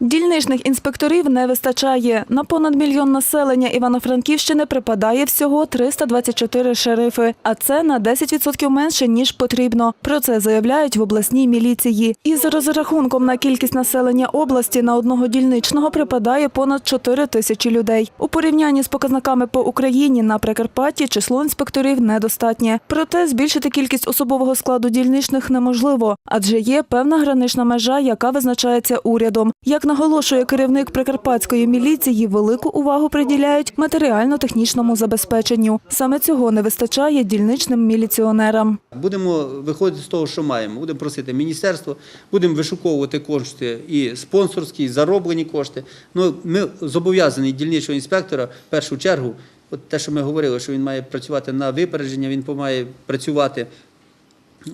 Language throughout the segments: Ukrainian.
Дільничних інспекторів не вистачає. На понад мільйон населення Івано-Франківщини припадає всього 324 шерифи, а це на 10% менше ніж потрібно. Про це заявляють в обласній міліції. Із розрахунком на кількість населення області на одного дільничного припадає понад 4 тисячі людей. У порівнянні з показниками по Україні на Прикарпатті число інспекторів недостатнє. Проте збільшити кількість особового складу дільничних неможливо, адже є певна гранична межа, яка визначається урядом. Як наголошує керівник прикарпатської міліції, велику увагу приділяють матеріально-технічному забезпеченню. Саме цього не вистачає дільничним міліціонерам. Будемо виходити з того, що маємо. Будемо просити міністерство, будемо вишуковувати кошти і спонсорські, і зароблені кошти. Ну, ми зобов'язані дільничого інспектора в першу чергу. От те, що ми говорили, що він має працювати на випередження, він має працювати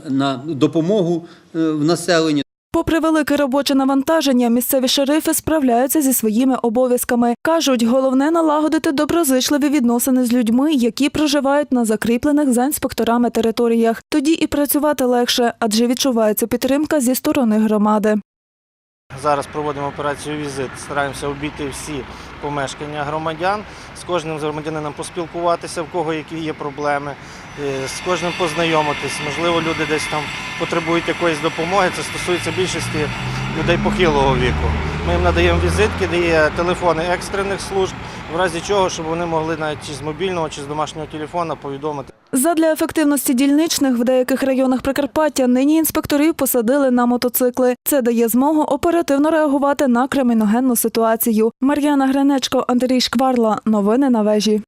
на допомогу е, в населенню. Попри велике робоче навантаження, місцеві шерифи справляються зі своїми обов'язками. Кажуть, головне налагодити доброзичливі відносини з людьми, які проживають на закріплених за інспекторами територіях. Тоді і працювати легше, адже відчувається підтримка зі сторони громади. Зараз проводимо операцію візит, стараємося обійти всі помешкання громадян, з кожним громадянином поспілкуватися, в кого які є проблеми, е, з кожним познайомитись. Можливо, люди десь там потребують якоїсь допомоги. Це стосується більшості людей похилого віку. Ми їм надаємо візитки, де є телефони екстрених служб, в разі чого, щоб вони могли навіть чи з мобільного, чи з домашнього телефона повідомити. Задля ефективності дільничних в деяких районах Прикарпаття нині інспекторів посадили на мотоцикли. Це дає змогу оперативно реагувати на криміногенну ситуацію. Мар'яна Гринечко, Андрій Шкварла. Новини на вежі.